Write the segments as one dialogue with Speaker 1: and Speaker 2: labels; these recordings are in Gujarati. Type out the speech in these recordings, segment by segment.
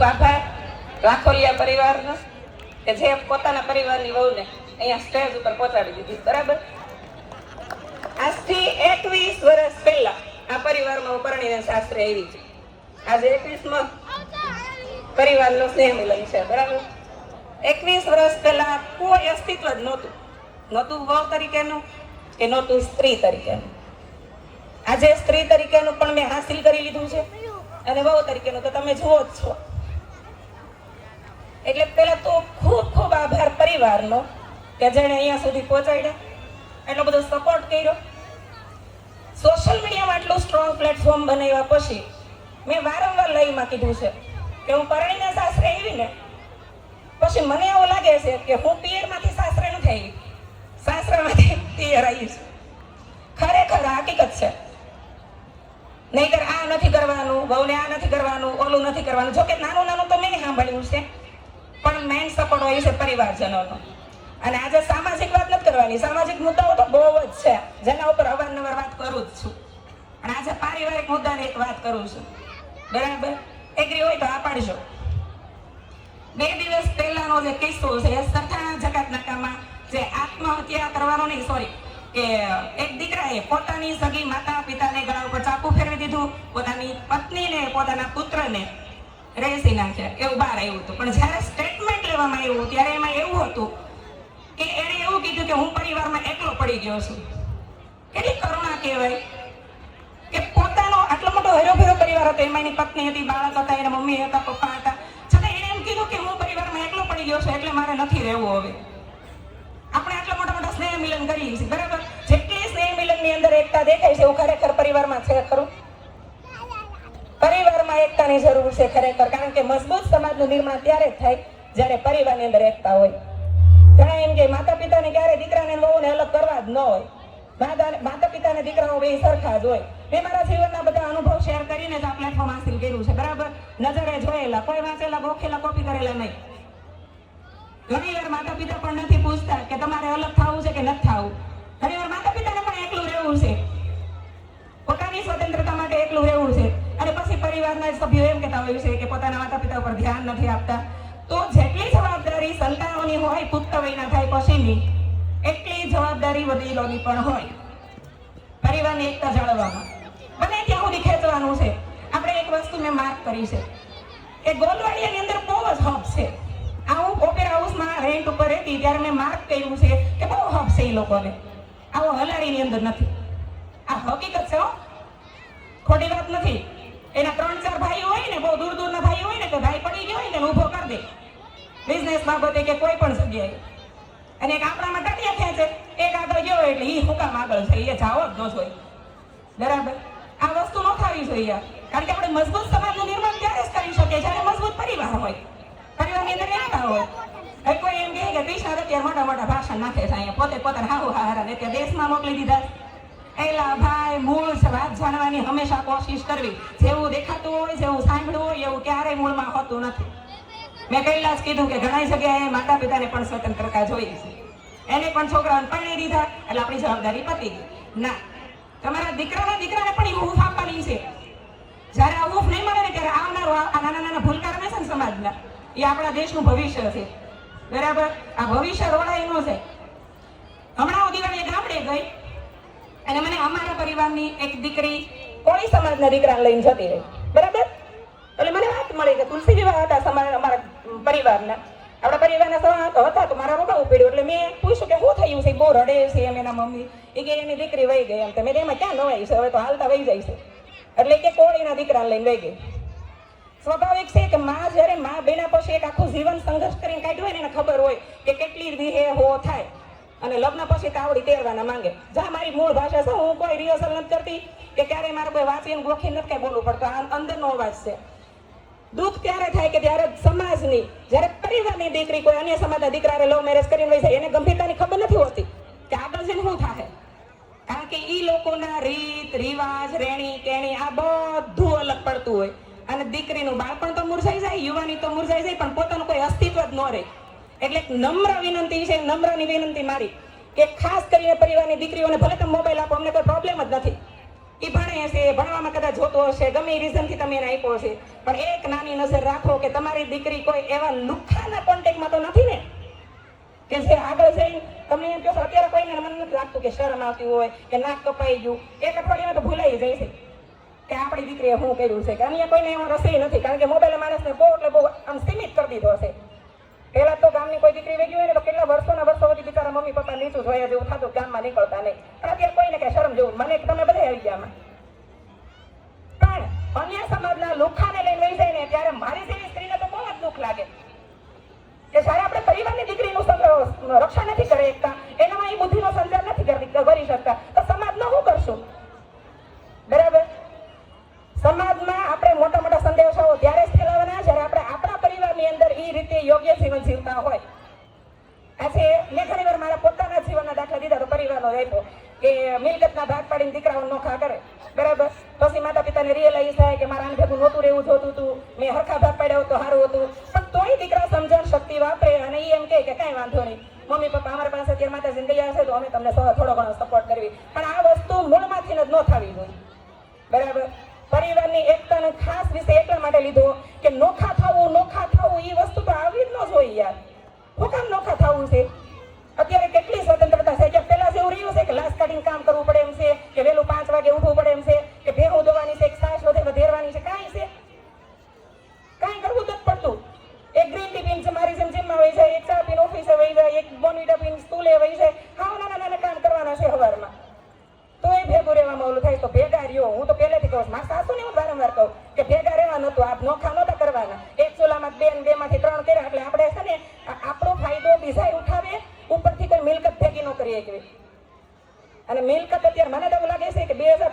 Speaker 1: ખૂબ આભાર રાખોલિયા પરિવારનો, કે જે પોતાના પરિવારની વહુને અહીંયા સ્ટેજ ઉપર પહોંચાડી દીધી. બરાબર? આજથી એકવીસ વર્ષ પહેલા આ પરિવારમાં હું પરણીને આવી છે. આજે એકવીસમો પરિવારનો સ્નેહ મિલન છે, બરાબર? એકવીસ વર્ષ પહેલા કોઈ અસ્તિત્વ જ નહોતું. નહોતું વહુ તરીકેનું કે નહોતું સ્ત્રી તરીકેનું. આજે સ્ત્રી તરીકેનું પણ મેં હાસિલ કરી લીધું છે. અને વહુ તરીકેનું તો તમે જુઓ જ છો. એટલે પેલા તો ખૂબ ખૂબ આભાર પરિવારનો કે જેણે અહીંયા સુધી પહોંચાડ્યા. એટલો બધો સપોર્ટ કર્યો. સોશિયલ મીડિયામાં આટલું સ્ટ્રોંગ પ્લેટફોર્મ બનાવ્યા પછી મેં વારંવાર લઈમાં કીધું છે કે હું પરણીને સાસરે આવી ને પછી મને એવું લાગે છે કે હું પિયરમાંથી સાસરે નથી આવી સાસરામાંથી પિયર આવી છું. ખરેખર હકીકત છે. નહીતર આ નથી કરવાનું, વહુને આ નથી કરવાનું, ઓલું નથી કરવાનું. જોકે નાનું નાનું તો મેં સાંભળ્યું છે. પણ મેઇન સપોર્ટ હોય છે પરિવારજનોનો. અને આજે સામાજિક વાત નથી કરવાની. સામાજિક મુદ્દાઓ તો બહુ જ છે. જેના ઉપર અવારનવાર વાત કરું જ છું. અને આજે પારિવારિક મુદ્દાની એક વાત કરું છું. બરાબર? એગ્રી હોય તો આ પાડજો. બે દિવસ પહેલાનો જે કિસ્સો છે, સરથાણા જકાત નાકામાં જે આત્મહત્યા કરવાનો નહીં સોરી કે એક દીકરાએ પોતાની સગી માતા પિતાને ગળા ઉપર ચાકુ ફેરવી દીધું, પોતાની પત્નીને, પોતાના પુત્રને. રેસી નાખ્યા એવું બહાર આવ્યું હતું. પણ જ્યારે સ્ટેટમેન્ટ લેવામાં આવ્યું, ત્યારે એમાં એવું હતું કે એણે એવું કીધું કે હું પરિવારમાં એકલો પડી ગયો છું. કેટલી કરુણા કહેવાય. કે પોતાનો આટલો મોટો હરોભરો પરિવાર હતો. એમાં એની પત્ની હતી, બાળક હતા, એના મમ્મી હતા, પપ્પા હતા. છતાં એણે એમ કીધું કે હું પરિવારમાં એકલો પડી ગયો છું, એટલે મારે નથી રહેવું હવે. આપણે આટલા મોટા મોટા સ્નેહ મિલન કરીએ છીએ, બરાબર? જેટલી સ્નેહ મિલનની અંદર એકતા દેખાય છે, એવું ખરેખર પરિવારમાં છે ખરું? એકતાની જરૂર છે ખરેખર, કારણ કે મજબૂત સમાજનું નિર્માણ ત્યારે જ થાય જ્યારે પરિવારની અંદર એકતા હોય. ઘણા એમ કે માતા પિતાને ક્યારે દીકરાને વહુને અલગ કરવા જ ન હોય. માતા- પિતાને દીકરાઓ બે સરખા જ હોય. મેં મારા જીવનના બધા અનુભવ શેર કરીને જ આ પ્લેટફોર્મ હાસિલ કર્યું છે. બરાબર? નજરે જોયેલા, કોઈ વાંચેલા, ગોખેલા કોપી કરેલા નહીં. ઘણી વાર માતા પિતા પણ નથી પૂછતા કે તમારે અલગ થવું છે કે નથી થવું. ઘણી વાર માતા પિતાને પણ એકલું રહેવું છે. પોતાની સ્વતંત્રતા માટે એકલું રહેવું છે. પરિવારના સભ્યો એમ કહેતા હોય છે કે પોતાના માતા પિતા ઉપર ધ્યાન નથી આપતા. તો જેટલી જવાબદારી સંતાનોની હોય, પુખ્ત વયના થાય પછીની, એટલી જવાબદારી વડીલોની પણ હોય. પરિવારની એકતા જાળવવામાં. બને ત્યાં સુધી ખેંચવાનું છે. આપણે એક વસ્તુ મેં માર્ક કરી છે કે ગોલવાડિયાની અંદર બહુ જ હબ છે. આ હું ઓપેરા હાઉસમાં રેન્ટ ઉપર રહેતી ત્યારે મેં માર્ક કર્યું છે કે બહુ હબ છે એ લોકોને. આવો હલાડીની અંદર નથી. આ હકીકત છે હો. ખોટી વાત નથી. એના ત્રણ, ચાર ભાઈ હોય ને, બહુ દૂર દૂરના ભાઈ હોય ને, તો ભાઈ પડી ગયો હોય ને ઊભો કરી દે. બિઝનેસ બાબતે કે કોઈ પણ જગ્યાએ. અને એક આપણામાં ટટિયા થયા છે. એક આગળ ગયો એટલે એ હુકામ આગળ છે. એ જાઓ જ ન જોઈએ બરાબર? આ વસ્તુ ન થવી જોઈએ કારણ કે આપણે મજબૂત સમાજનું નિર્માણ ત્યારે જ કરી શકીએ જ્યારે મજબૂત પરિવાર હોય. પરિવારની અંદર એકતા હોય. હવે કોઈ એમ કહે કે કૃષ્ણ અત્યારે મોટા મોટા ભાષણ નાખે છે અહીંયા. પોતે પોતાના હાહુ હારા ને દેશમાં મોકલી દીધા એલા ભાઈ, મૂળ વાત જાણવાની હંમેશા કોશિશ કરવી. જેવું દેખાતું હોય, જેવું સાંભળવું હોય, એવું ક્યારેય મૂળમાં હોતું નથી. મેં પહેલા જ કીધું કે ઘણી જગ્યાએ માતા પિતાને પણ સ્વતંત્રતા જોઈએ છે. એને પણ છોકરાઓને પરણી દીધા, એટલે આપણી જવાબદારી પતી ગઈ. ના, તમારા દીકરાના દીકરાને પણ હૂફ આપવાની છે. જ્યારે આ હૂફ નહીં મળે ને, ત્યારે આવનારો આ નાના નાના ભૂલકાર છે ને સમાજના, એ આપણા દેશનું ભવિષ્ય છે. બરાબર? આ ભવિષ્ય રોડાયેલું છે હમણાં હું દિવાળીએ ગામડે ગઈ અને મને અમારા પરિવારની એક દીકરી કોળી સમાજના દીકરાને લઈને જતી રહી. બરાબર? એટલે મને વાત મળી કે તુલસી વિવાહ હતા સમાજ અમારા પરિવારના. આપણા પરિવારના સવા હતા, તો મારા રોકાવું પડ્યું. એટલે મેં પૂછ્યું કે શું થયું છે? બહુ રડે છે એમ એના મમ્મી. એ કે એની દીકરી વહી ગઈ એમ. તમે એમાં ક્યાં નવાઈ છે? હવે તો હાલતા વહી જાય છે. એટલે કે કોળીના દીકરાને લઈને વહી ગઈ. સ્વાભાવિક છે કે માં જ્યારે માં બેના પછી એક આખું જીવન સંઘર્ષ કરીને કાઢ્યું હોય ને, એને ખબર હોય કે કેટલી વિહે હો થાય. અને લગ્ન પછી કાવડી તેરવાના માંગે. જા મારી મૂળ ભાષા છે, હું કોઈ રિહર્સલ નથી કરતી, કે ક્યારેય મારે કોઈ વાંચીને ગોખી નથી કઈ બોલવું પડતું. આ અંદરનો અવાજ છે. દુઃખ ત્યારે થાય કે જ્યારે સમાજની, જ્યારે પરિવારની દીકરી કોઈ અન્ય સમાજના દીકરાને લવ મેરેજ કરીને લઈ જાય, એને ગંભીરતાની ખબર નથી હોતી કે આગળ જઈને શું થાય કારણ કે એ લોકોના રીત, રિવાજ, રેણી, કેણી, આ બધું અલગ પડતું હોય. અને દીકરીનું બાળપણ તો મુરઝાઈ જાય, યુવાની તો મુરઝાઈ જાય, પણ પોતાનું કોઈ અસ્તિત્વ જ ન રહે. એટલે નમ્ર વિનંતી છે નમ્રની વિનંતી મારી કે ખાસ કરીને પરિવારની દીકરીઓને ભલે તમે મોબાઈલ આપો, અમને કોઈ પ્રોબ્લેમ જ નથી. એ ભણે હશે, ભણવામાં કદાચ જોતો હશે, ગમે એ રીઝનથી તમે એને આપ્યો હશે. પણ એક નાની નજર રાખો કે તમારી દીકરી કોઈ એવા લુખાના કોન્ટેક્ટમાં તો નથી ને? કે જે આગળ જઈ તમને એમ કહો અત્યારે કોઈને મને નથી લાગતું કે શરમ આવતી હોય, કે નાક કપાઈ ગયું. એક અઠવાડિયામાં તો ભૂલાઈ જાય છે. કે આપણી દીકરીએ શું કર્યું છે? કે અહીંયા કોઈને એવો રસી નથી, કારણ કે મોબાઈલ માણસને બહુ એટલે બહુ આમ સીમિત કરી દીધો હશે પહેલા તો ગામની કોઈ દીકરી વેગી હોય ને તો કેટલા વર્ષોના વર્ષો સુધી બિચારા મમ્મી પપ્પા નીચું જોયા જેવું થતું ગામમાં નીકળતા નહીં. પણ અત્યારે કોઈને કે શરમ જેવું મને તમે બધા આવી ગયા પણ અન્ય સમાજના લુખાને લઈને વહી જાય ને ત્યારે મારી જેવી સ્ત્રીને તો બહુ જ દુઃખ લાગે. કે જ્યારે આપણે પરિવારની દીકરીનું રક્ષણ નથી કરી શકતા, એનામાં એ બુદ્ધિનો સંચાર નથી કરી શકતા, તો સમાજનો શું કરશું? મારા ભેગું નહોતું રહેવું જોતું હતું મેં હરખા ભાગ પાડ્યા તો સારું હતું. પણ તોય દીકરા સમજણ શક્તિ વાપરે અને એ એમ કહે કે કાંઈ વાંધો નહીં. મમ્મી, પપ્પા, અમારા પાસે અત્યારે માતા જિંદગી છે તો અમે તમને થોડો થોડો ઘણો સપોર્ટ કરવી. પણ આ વસ્તુ મૂળમાંથી જ ન થવી જોઈએ. બરાબર? પરિવારની એકતાનો ખાસ વિષય એટલા માટે લીધો કે નોખા થવું નોખા થવું એ વસ્તુ તો આવી જ ન જોઈએ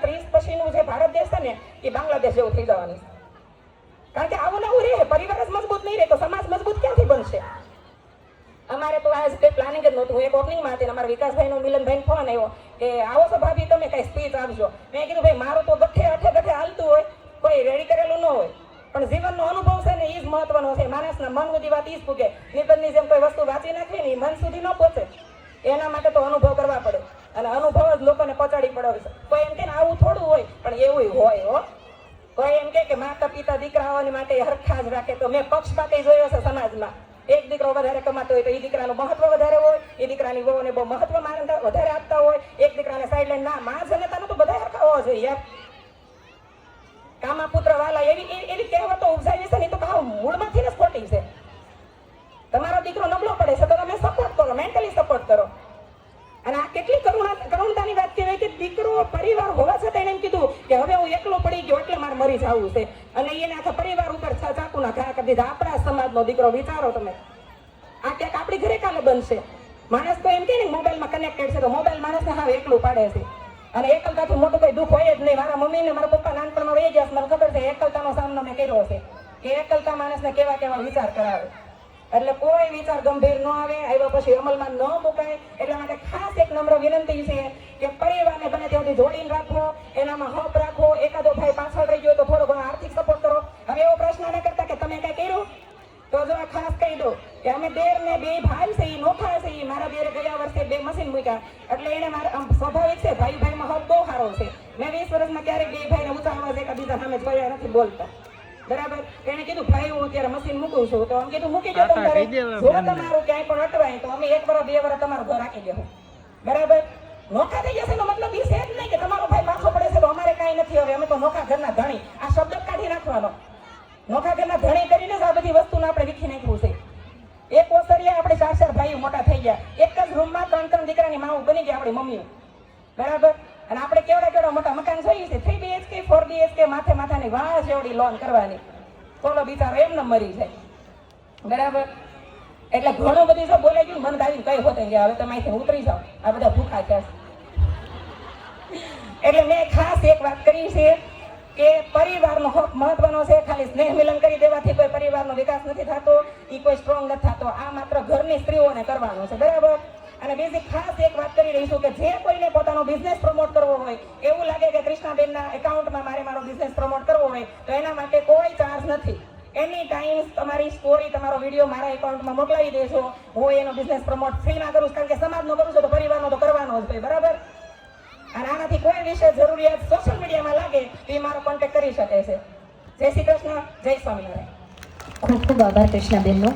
Speaker 1: ત્રીસ પછીનું જે ભારત દેશ છે ને, એ બાંગ્લાદેશ જેવું થઈ જવાનું. કારણ કે આવું નવું રહે, પરિવાર જ મજબૂત નહીં રહે, તો સમાજ મજબૂત ક્યાંથી બનશે? અમારે તો આજ કઈ પ્લાનિંગ જ નહોતું. એક ઓપનિંગમાં હતી અમારા વિકાસભાઈનો મિલનભાઈ ફોન આવ્યો કે, આવો છો ભાભી તમે કઈ સ્પીચ આપજો. મેં કીધું, ભાઈ, મારું તો ગઠે અઠે ગઠે હાલતું હોય, કોઈ રેડી કરેલું ન હોય. પણ જીવનનો અનુભવ છે ને એ જ મહત્વનો છે. માણસના મન સુધી વાત ઈજ જ પૂગે. નિબંધની જેમ કોઈ વસ્તુ વાંચી નાખે ને એ મન સુધી ન પહોંચે. એના માટે તો અનુભવ કરવા પડે. અને અનુભવ જ લોકોને પચાડી પડાવે છે. કોઈ એમ કે આવું થોડું હોય, પણ એવું હોય, હો. કોઈ એમ કે માતા પિતા દીકરાઓની માટે હરખા જ રાખે તો મેં પક્ષપાતી જોયો છે સમાજમાં. એક દીકરો વધારે કમાતો હોય તો એ દીકરાનું મહત્વ વધારે હોય એ દીકરાની વહુને બહુ મહત્વ વધારે આપતા હોય, એક દીકરાને સાઈડ લાઈન ના માં જનતાનું તો બધા હરખા હોવા જોઈએ, યાર. કામા પુત્ર વાલા એવી- એવી કહેવતો ઉપજાવી છે ને તો કામ મૂળમાંથી ને ખોટી છે. તમારો દીકરો નબળો પડે છે તો તમે સપોર્ટ કરો મેન્ટલી સપોર્ટ કરો. અને આ કેટલી કરુણા વાત કહેવાય કે દીકરો પરિવાર હોવા છતાં એને એમ કીધું કે હવે હું એકલો પડી ગયો એટલે મારે મરી જવું છે. અને એને આખા પરિવાર ઉપર ચાકુના ઘા કરી દીધા. આપણા સમાજનો દીકરો, વિચારો તમે. આ ક્યાંક આપણી ઘરે કાલે બનશે. માણસ તો એમ કે ને મોબાઈલમાં કનેક્ટેડ છે, તો મોબાઈલ માણસને હા એકલું પાડે છે. અને એકલતાથી મોટું કોઈ દુઃખ હોય જ નહીં. મારા મમ્મી ને મારા પપ્પા નાનપણમાં વહી ગયા. મને ખબર છે, એકલતાનો સામનો મેં કર્યો છે. કે એકલતા માણસને કેવા કેવા વિચાર કરાવે. એટલે કોઈ વિચાર ગંભીર ન આવે, આવ્યા પછી અમલમાં ન મુકાય. એટલા માટે ખાસ એક નમ્ર વિનંતી છે કે પરિવારને બને ત્યાં સુધી જોડીને રાખો, એનામાં હપ રાખો, એકાદો ભાઈ પાછળ રહી ગયો તો થોડો ઘણો આર્થિક સપોર્ટ કરો. હવે એવો પ્રશ્ન ન કરતા કે તમે કઈ કર્યું? તો જો આ ખાસ કહી દો કે અમે દેર ને બે ભાઈ છે એ નોખા છે એ મારા દેરે ગયા વર્ષે બે મશીન મૂક્યા. એટલે એને મારા સ્વાભાવિક છે ભાઈ ભાઈમાં હક બહુ સારો છે. મેં વીસ વર્ષમાં ક્યારેક બે ભાઈને ઊંચા અવાજ એકબીજા સામે જોયા નથી બોલતા. બરાબર? એને કીધું ભાઈ હું અત્યારે મશીન મૂકું છું. તો આમ કીધું મૂકી દો તમારે. જો તમારું ક્યાંય પણ અટવાય તો અમે એક વર્ષ બે વર્ષ તમારું ઘર રાખી દેવું. બરાબર? નોખા થઈ જશે એનો મતલબ એ છે જ નહીં કે તમારો ભાઈ પાછો પડે છે તો અમારે કાંઈ નથી. હવે અમે તો નોખા ઘરના ધણી. આ શબ્દ કાઢી નાખવાનો. નોખા ઘરના ધણી કરીને જ આ બધી વસ્તુને આપણે વીખી નાખવું છે. એક ઓસરિયા આપણે ચાર ચાર ભાઈઓ મોટા થઈ ગયા. એક જ રૂમમાં ત્રણ ત્રણ દીકરાની માવું બની ગયા આપણી મમ્મીઓ. બરાબર? અને આપણે કેવડા કેવડા મોટા મકાન જોઈએ છે? થ્રી બીએચકે ફોર બીએચકે માથે માથાની વાહ જેવડી લોન કરવાની. કોલો બિચારો એમને મરી જાય. બરાબર? એટલે ઘણું બધું જો બોલે ગયું મન દાવી કઈ હોતે ગયા હવે તમે અહીંથી ઉતરી જાઓ. આ બધા ભૂખા છે. એટલે મેં ખાસ એક વાત કરી છે કે પરિવારનો હક મહત્વનો છે. ખાલી સ્નેહ મિલન કરી દેવાથી કોઈ પરિવારનો વિકાસ નથી થતો. એ કોઈ સ્ટ્રોંગ નથી થતો. આ માત્ર ઘરની સ્ત્રીઓને કરવાનો છે. બરાબર? અને બીજી ખાસ એક વાત કરી રહીશું કે જે કોઈને પોતાનો બિઝનેસ પ્રમોટ કરવો હોય, એવું લાગે કે કૃષ્ણાબેનના એકાઉન્ટમાં મારે મારો બિઝનેસ પ્રમોટ કરવો હોય, તો એના માટે કોઈ ચાર્જ નથી. એની ટાઈમ તમારી સ્ટોરી તમારો વીડિયો મારા એકાઉન્ટમાં મોકલાવી દેજો, હું એનો બિઝનેસ પ્રમોટ ફ્રીમાં કરું છું. કારણ કે સમાજનો કરું છું તો પરિવારનો તો કરવાનો જ ભાઈ, બરાબર? અને આનાથી કોઈ વિશે જરૂરિયાત સોશિયલ મીડિયામાં લાગે તો એ મારો કોન્ટેક્ટ કરી શકે છે. જય શ્રી કૃષ્ણ, જય સ્વામિનારાયણ.
Speaker 2: ખૂબ ખૂબ આભાર કૃષ્ણાબેનનો.